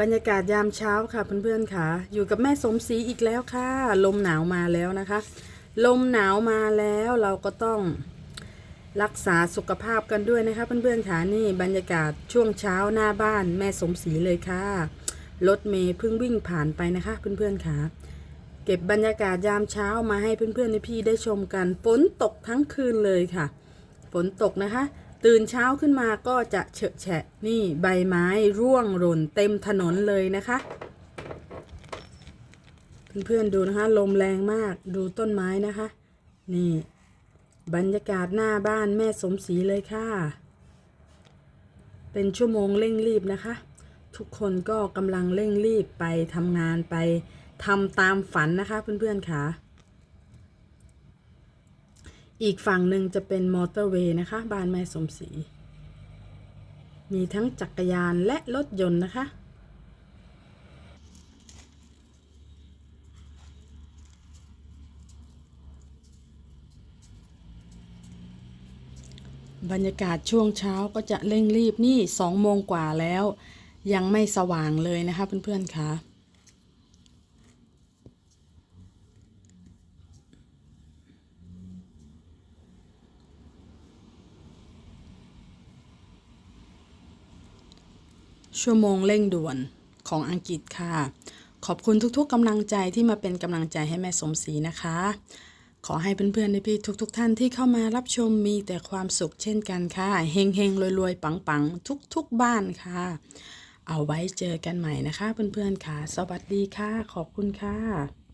บรรยากาศยามเช้าค่ะเพื่อนๆค่ะ อยู่กับแม่สมศรีอีกแล้วค่ะ ลมหนาวมาแล้วนะคะ ลมหนาวมาแล้วเราก็ต้องรักษาสุขภาพกันด้วยนะคะเพื่อนๆค่ะนี่บรรยากาศช่วงเช้าหน้าบ้านแม่สมศรีเลยค่ะรถเมย์เพิ่งวิ่งผ่านไปนะคะเพื่อนๆค่ะ เก็บบรรยากาศยามเช้ามาให้เพื่อนๆในพี่ได้ชมกันฝนตกทั้งคืนเลยค่ะ ฝนตกนะคะ ตื่นเช้าขึ้นมาก็จะเฉอะแฉะนี่ใบไม้ร่วงหล่นเต็มถนนเลยนะคะ เพื่อนๆดูนะคะ ลมแรงมากดูต้นไม้นะคะ นี่ บรรยากาศหน้าบ้านแม่สมศรีเลยค่ะ เป็นชั่วโมงเร่งรีบนะคะ ทุกคนก็กำลังเร่งรีบไปทำงานไปทำตามฝันนะคะเพื่อนๆค่ะ อีกฝั่งหนึ่งจะเป็นมอเตอร์เวย์นะคะ บ้านแม่สมศรีมีทั้งจักรยานและรถยนต์นะคะ บรรยากาศช่วงเช้าก็จะเร่งรีบนี่สองโมงกว่าแล้ว ยังไม่สว่างเลยนะคะเพื่อนๆค่ะ ชั่วโมงเร่งด่วนของอังกฤษค่ะ ขอบคุณทุกๆกำลังใจที่มาเป็นกำลังใจให้แม่สมศรีนะคะ ขอให้เพื่อนๆในพี่ทุกๆทท่านที่เข้ามารับชมมีแต่ความสุขเช่นกันค่ะเฮงเฮงๆรวยๆปังๆทุกๆบ้านค่ะ เอาไว้เจอกันใหม่นะคะ เพื่อนๆค่ะ สวัสดีค่ะ ขอบคุณค่ะ